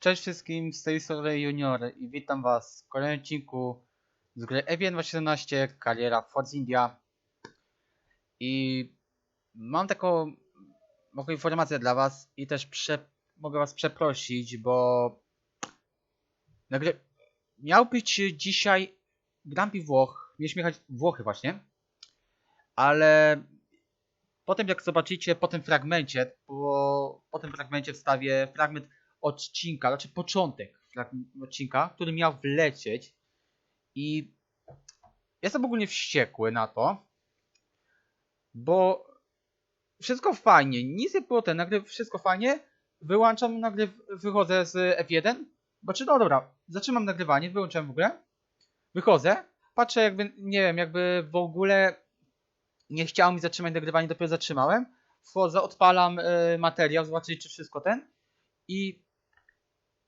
Cześć wszystkim, z tej strony Junior i witam was w kolejnym odcinku z gry F1 2017 Kariera Force India. I mam taką taką informację dla was i też prze, mogę was przeprosić, bo nagle miał być dzisiaj Grand Prix Włoch, mieliśmy jechać Włochy właśnie, ale potem jak zobaczycie po tym fragmencie, bo po tym fragmencie wstawię fragment odcinka, znaczy początek odcinka, który miał wlecieć i jestem ogólnie wściekły na to, bo wszystko fajnie, nic nie było ten, nagle wszystko fajnie, wyłączam, nagle wychodzę z F1, znaczy no dobra, zatrzymam nagrywanie, wyłączam w ogóle, wychodzę, patrzę jakby, nie wiem, jakby w ogóle nie chciało mi zatrzymać nagrywania, dopiero zatrzymałem, wchodzę, odpalam y, materiał, zobaczyć czy wszystko ten i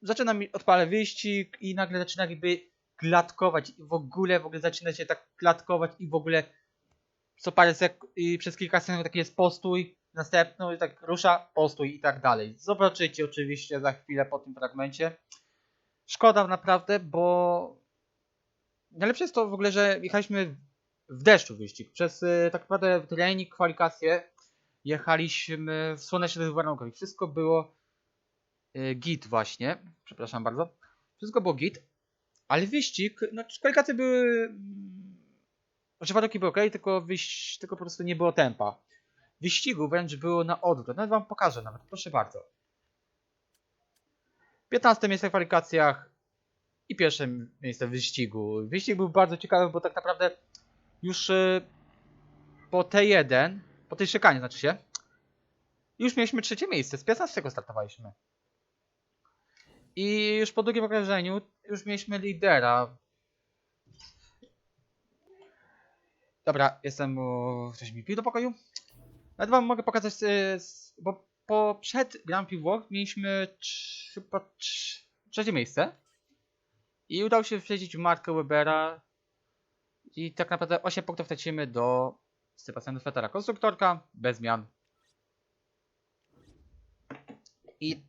zaczyna mi, odpalę wyścig i nagle zaczyna jakby klatkować i w ogóle, w ogóle zaczyna się tak klatkować i w ogóle co parę sek i przez kilka sekund taki jest postój, następno i tak rusza, postój i tak dalej. Zobaczycie oczywiście za chwilę po tym fragmencie. Szkoda naprawdę, bo najlepsze jest to w ogóle, że jechaliśmy w deszczu wyścig. Przez y, tak naprawdę trening, kwalifikacje jechaliśmy w słonecznych warunkach i wszystko było git właśnie, przepraszam bardzo. Wszystko było git, ale wyścig, no kwalifikacje były, mm, znaczy warunki były ok, tylko, wyś, tylko po prostu nie było tempa. Wyścigu wręcz było na odwrót, nawet wam pokażę nawet, proszę bardzo. 15 miejsce w kwalifikacjach i pierwsze miejsce w wyścigu. Wyścig był bardzo ciekawy, bo tak naprawdę już y, po T1, po tej szykanie znaczy się, już mieliśmy trzecie miejsce, z 15 startowaliśmy. I już po drugim okrążeniu już mieliśmy lidera. Dobra, jestem. Ktoś mi pił do pokoju? Nawet wam mogę pokazać, s- bo po przed Grand Prix Włoch mieliśmy chyba trz- trzecie miejsce. I udało się wprzedzić Markę Webera. I tak naprawdę 8 punktów tracimy do Sebastiana Vettera. Konstruktorka bez zmian. I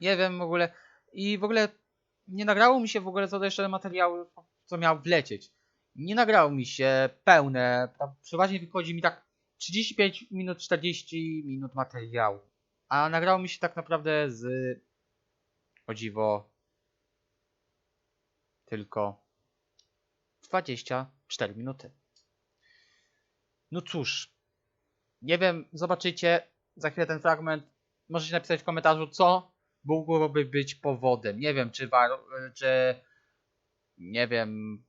nie wiem w ogóle. I w ogóle nie nagrało mi się w ogóle co do jeszcze materiału, co miał wlecieć. Nie nagrało mi się pełne. Tam przeważnie wychodzi mi tak 35 minut, 40 minut materiału. A nagrało mi się tak naprawdę z o dziwo tylko 24 minuty. No cóż, nie wiem, zobaczycie za chwilę ten fragment. Możecie napisać w komentarzu, co mogłoby być powodem. Nie wiem, czy, war- czy nie wiem,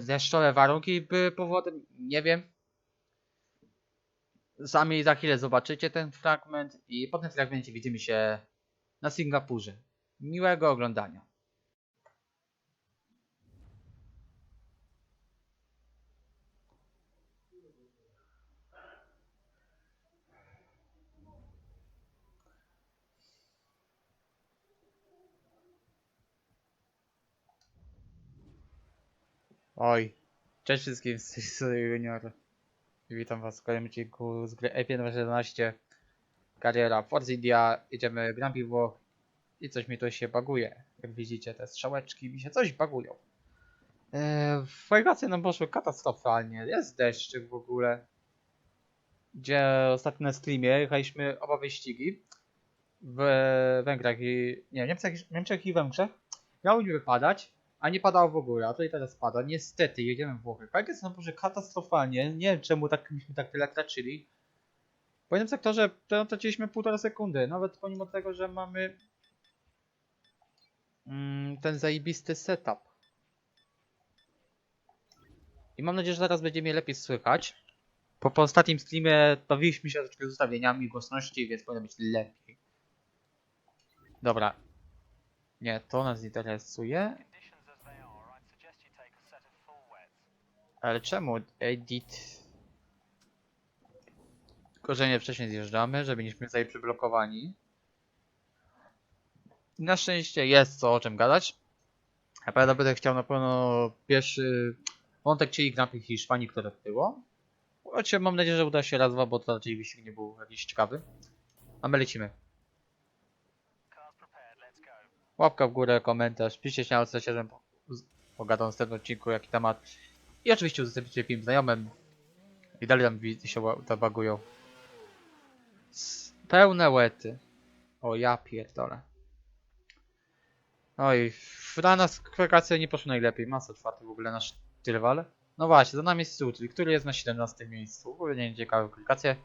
deszczowe warunki były powodem. Nie wiem. Sami za chwilę zobaczycie ten fragment i po tym fragmencie widzimy się na Singapurze. Miłego oglądania. Oj, cześć wszystkim z tej strony Junior. Witam was w kolejnym odcinku z gry F1 11 Kariera Forza India. Jedziemy Grand Włoch i coś mi tu się baguje. Jak widzicie, te strzałeczki mi się coś bagują. Eee, Kwalifikacje nam poszły katastrofalnie. Jest deszczyk w ogóle. Gdzie ostatnio na streamie jechaliśmy oba wyścigi w Węgrach i... Nie, Niemczech, Niemczech i Węgrzech. Miało niby padać, a nie padało w ogóle, a tutaj teraz pada. Niestety, jedziemy w Włochy. Kwalifikacje są może katastrofalnie. Nie wiem czemu tak myśmy tak tyle traczyli. W jednym sektorze to traciliśmy półtora sekundy, nawet pomimo tego, że mamy mm, ten zajebisty setup. I mam nadzieję, że zaraz będzie mnie lepiej słychać. Po, po ostatnim streamie bawiliśmy się troszeczkę z ustawieniami głośności, więc powinno być lepiej. Dobra. Nie, to nas interesuje. Ale czemu edit? Tylko, że nie wcześniej zjeżdżamy, żeby nie tutaj przyblokowani. Na szczęście jest co o czym gadać. Naprawdę będę chciał na pewno pierwszy wątek, czyli Grand Prix Hiszpanii, które było. Choć mam nadzieję, że uda się raz, dwa, bo to raczej wyścig nie był jakiś ciekawy. A my lecimy. Łapka w górę, komentarz, piszcie się, żebym pogadał w następnym odcinku, jaki temat. I oczywiście udostępnijcie film znajomym. I dalej tam się. S- Pełne łety. O ja pierdolę. Oj, na nas kwalifikacje nie poszły najlepiej. Masa czwarty w ogóle nasz rywal. No właśnie, za nami jest Sutli, który jest na 17 miejscu. Ogólnie ciekawe kwalifikacje.